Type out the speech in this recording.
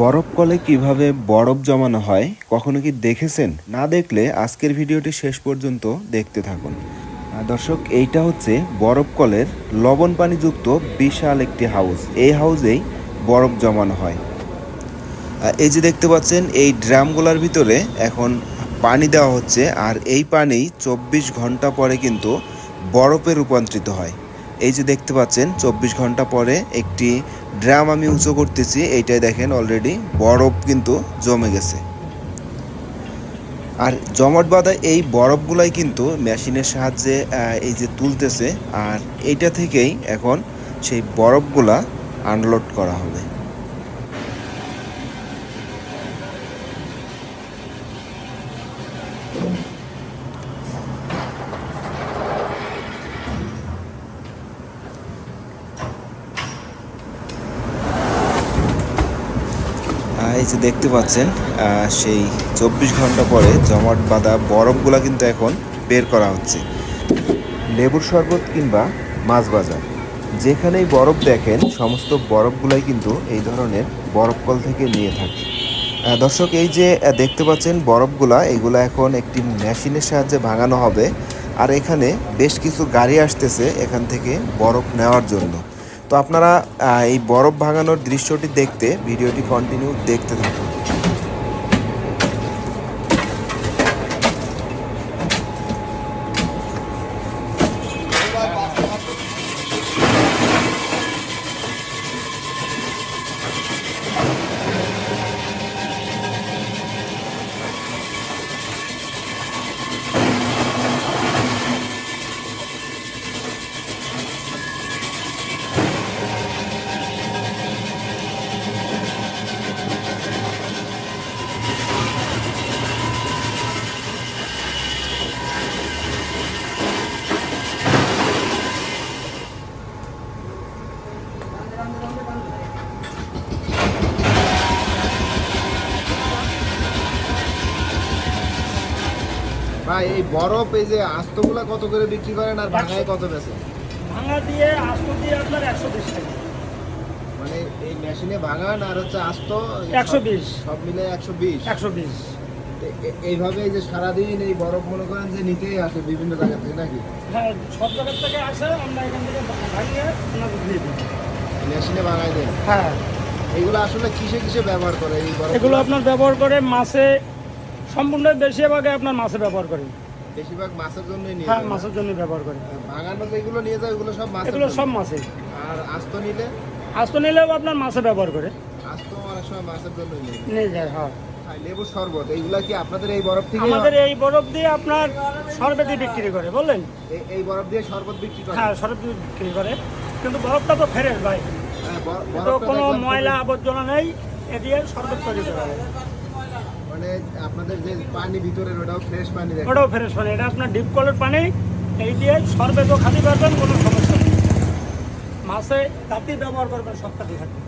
বরফ কলে কীভাবে বরফ জমানো হয়, কখনো কি দেখেছেন? না দেখলে আজকের ভিডিওটি শেষ পর্যন্ত দেখতে থাকুন। দর্শক, এইটা হচ্ছে বরফ কলের লবণ পানিযুক্ত বিশাল একটি হাউস। এই হাউসেই বরফ জমানো হয়। এই যে দেখতে পাচ্ছেন, এই ড্রামগুলোর ভিতরে এখন পানি দেওয়া হচ্ছে, আর এই পানি চব্বিশ ঘণ্টা পরে কিন্তু বরফে রূপান্তরিত হয়। এই যে দেখতে পাচ্ছেন, চব্বিশ ঘণ্টা পরে একটি ড্রাম আমি উঁচু করতেছি, এইটাই দেখেন অলরেডি বরফ কিন্তু জমে গেছে। আর জমাট বাঁধা এই বরফগুলাই কিন্তু মেশিনের সাহায্যে এই যে তুলতেছে, আর এইটা থেকেই এখন সেই বরফগুলা আনলোড করা হবে। এই যে দেখতে পাচ্ছেন সেই চব্বিশ ঘণ্টা পরে জমাট বাঁধা বরফগুলা কিন্তু এখন বের করা হচ্ছে। লেবুর শরবত কিংবা মাছ বাজার। যেখানেই বরফ দেখেন, সমস্ত বরফগুলাই কিন্তু এই ধরনের বরফ কল থেকে নিয়ে থাকে। দর্শক, এই যে দেখতে পাচ্ছেন বরফগুলা, এগুলা এখন একটি মেশিনের সাহায্যে ভাঙানো হবে। আর এখানে বেশ কিছু গাড়ি আসতেছে এখান থেকে বরফ নেওয়ার জন্য। তো আপনারা এই বরফ ভাঙানোর দৃশ্যটি দেখতে ভিডিওটি কন্টিনিউ দেখতে থাকুন। ভাই এই বরফ এই যে আস্তগুলা কত করে বিক্রি করেন আর ভাঙায় কত বেচে? ভাঙা দিয়ে আস্ত দিয়ে আপনার একশো বিশ টাকা। মানে এই মেশিনে ভাঙান আর হচ্ছে আস্ত 120 সব মিলে একশো বিশ? একশো বিশ। এইভাবে এই যে সারাদিন এই বরফ মনে করেন যে নিতেই আসে বিভিন্ন জায়গা থেকে নাকি? হ্যাঁ সব জায়গার থেকে আসে আমরা এখান থেকে ভাঙিয়ে আপনাকে দিয়ে দিই। মেশিনে ভাঙায় দেন? হ্যাঁ। এগুলো আসলে কিসে কিসে ব্যবহার করে এই বরফ এগুলো আপনার ব্যবহার করে মাছে সম্পূর্ণ বেশিরভাগে আপনার মাছে ব্যবহার করে। বেশিরভাগ মাছের জন্যই নিয়ে হ্যাঁ মাছের জন্য ব্যবহার করে। ভাঙানো যেগুলো নিয়ে যায় ওগুলো সব এগুলো সব মাছে আর আস্ত নিলে? আস্ত নিলেও আপনার মাছে ব্যবহার করে। আস্ত অনেক সময় মাছের জন্য নিয়ে যায়। হ্যাঁ। শরবত এইগুলা কি আপনাদের এই বরফ থেকে? আমাদের এই বরফ দিয়ে আপনার সরবেদি বিক্রি করে বললেন? এই বরফ দিয়ে শরবত বিক্রি করে? হ্যাঁ বিক্রি করে। কিন্তু বরফটা তো ভাই। হ্যাঁ, তো কোনো ময়লা আবর্জনা নেই এ দিয়ে শরবত তৈরি করা হয়। আপনাদের যে পানি ভিতরে ওটাও ফ্রেশ পানি ওটাও ফ্রেশ পানি, এটা আপনার ডিপ কলের পানি, এই দিয়ে সর্বে তো খাতি পারবেন কোনো সমস্যা নেই। মাছে তাঁতি ব্যবহার করবেন সব খাতি থাকবে।